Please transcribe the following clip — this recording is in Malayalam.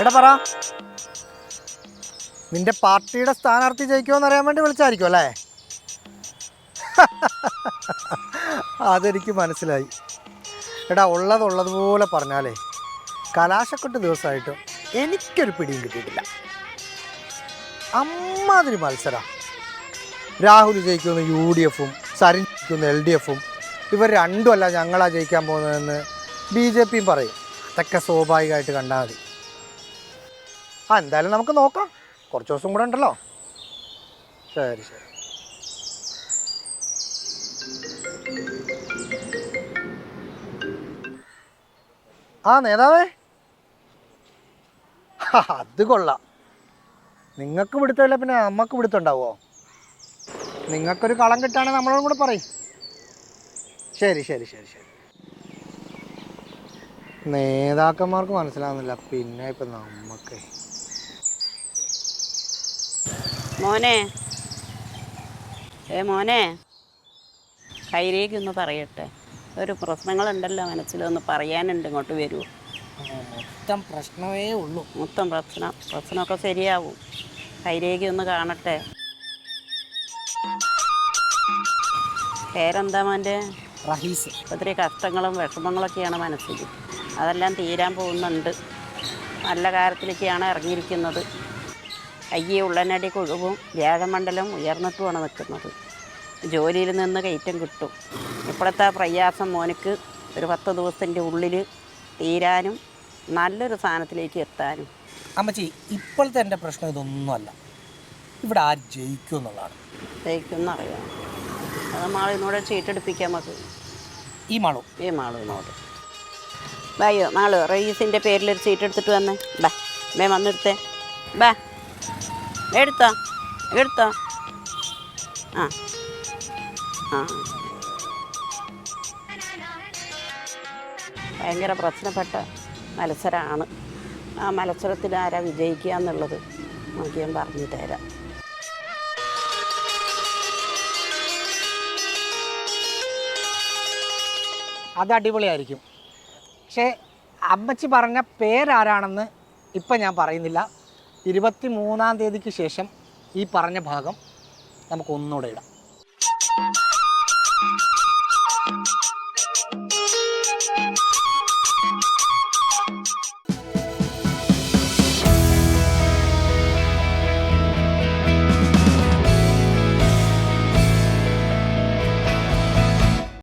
എടാ പറ. നിന്റെ പാർട്ടിയുടെ സ്ഥാനാർത്ഥി ജയിക്കുമെന്ന് അറിയാൻ വേണ്ടി വിളിച്ചായിരിക്കും അല്ലേ? അതെനിക്ക് മനസ്സിലായി. എടാ ഉള്ളത് ഉള്ളതുപോലെ പറഞ്ഞാലേ കലാശക്കൊട്ട് ദിവസമായിട്ടും എനിക്കൊരു പിടിയും കിട്ടിയിട്ടില്ല. അമ്മാതിരി മത്സര. രാഹുൽ ജയിക്കുന്ന യു ഡി എഫും സരിൻ ജയിക്കുന്ന എൽ ഡി എഫും ഇവർ രണ്ടുമല്ല ഞങ്ങളാ ജയിക്കാൻ പോകുന്നതെന്ന് ബി ജെ പിയും പറയും. അതൊക്കെ സ്വാഭാവികമായിട്ട് കണ്ടാൽ മതി. ആ എന്തായാലും നമുക്ക് നോക്കാം. കുറച്ച് ദിവസം കൂടെ ഉണ്ടല്ലോ. ശരി ശരി. ആ നേതാവേ. അത് കൊള്ളാം. നിങ്ങൾക്ക് പിടുത്തമില്ല പിന്നെ നമുക്ക് പിടുത്തുണ്ടാവോ നിങ്ങൾക്കൊരു കളം കിട്ടുകയാണെങ്കിൽ നമ്മളോടും കൂടെ പറയും. ശരി ശരി ശരി ശരി. നേതാക്കന്മാർക്ക് മനസ്സിലാവുന്നില്ല. പിന്നെ ഇപ്പൊ നമുക്ക് മോനെ. ഏ മോനെ. കൈരേക്ക് ഒന്ന് പറയട്ടെ. ഒരു പ്രശ്നങ്ങളുണ്ടല്ലോ മനസ്സിലൊന്ന് പറയാനുണ്ട് ഇങ്ങോട്ട് വരുമോ മൊത്തം പ്രശ്നമേ ഉള്ളൂ. മൊത്തം പ്രശ്നം. പ്രശ്നമൊക്കെ ശരിയാവും. കൈരേഖ ഒന്ന് കാണട്ടെ. പേരെന്താ മോന്റെ? റഹീസ്. ഒത്തിരി കഷ്ടങ്ങളും വിഷമങ്ങളൊക്കെയാണ് മനസ്സിൽ. അതെല്ലാം തീരാൻ പോകുന്നുണ്ട്. നല്ല കാര്യത്തിലേക്കാണ് ഇറങ്ങിയിരിക്കുന്നത്. അയ്യേ ഉള്ളനടി കൊഴുവും വ്യാഴമണ്ഡലം ഉയർന്നിട്ടുമാണ് നിൽക്കുന്നത്. ജോലിയിൽ നിന്ന് കയറ്റം കിട്ടും. ഇപ്പോഴത്തെ പ്രയാസം മോനക്ക് ഒരു പത്ത് ദിവസത്തിന്റെ ഉള്ളിൽ തീരാനും നല്ലൊരു സ്ഥാനത്തിലേക്ക് എത്താനും. അമ്മച്ചി ഇപ്പോഴത്തെ എന്റെ പ്രശ്നം ഇതൊന്നുമല്ല. ഇവിടെ ആര് ജയിക്കും എന്നുള്ളതാണ്. ജയിക്കും എന്നറിയാം അത് മാളിനോട് ചീട്ടെടുപ്പിക്കാം നമുക്ക്. ഈ മാളു. ഈ മാളുവിനോട് ബായോ മാളു റയീസിന്റെ ഒരു സീറ്റ് എടുത്തിട്ട് വന്നേ. ബാ മേ വന്നെടുത്തേ. ബാ എടുത്തോ എടുത്തോ. ആ ആ. ഭയങ്കര പ്രശ്നപ്പെട്ട മത്സരമാണ് ആ മത്സരത്തിൽ ആരാ വിജയിക്കുക എന്നുള്ളത്? നോക്കി ഞാൻ പറഞ്ഞു തരാം. അത് അടിപൊളിയായിരിക്കും. പക്ഷേ അമ്മച്ചി പറഞ്ഞ പേരാരാണെന്ന് ഇപ്പം ഞാൻ പറയുന്നില്ല. ഇരുപത്തി മൂന്നാം തീയതിക്ക് ശേഷം ഈ പറഞ്ഞ ഭാഗം നമുക്ക് ഒന്നുകൂടെ ഇടാം.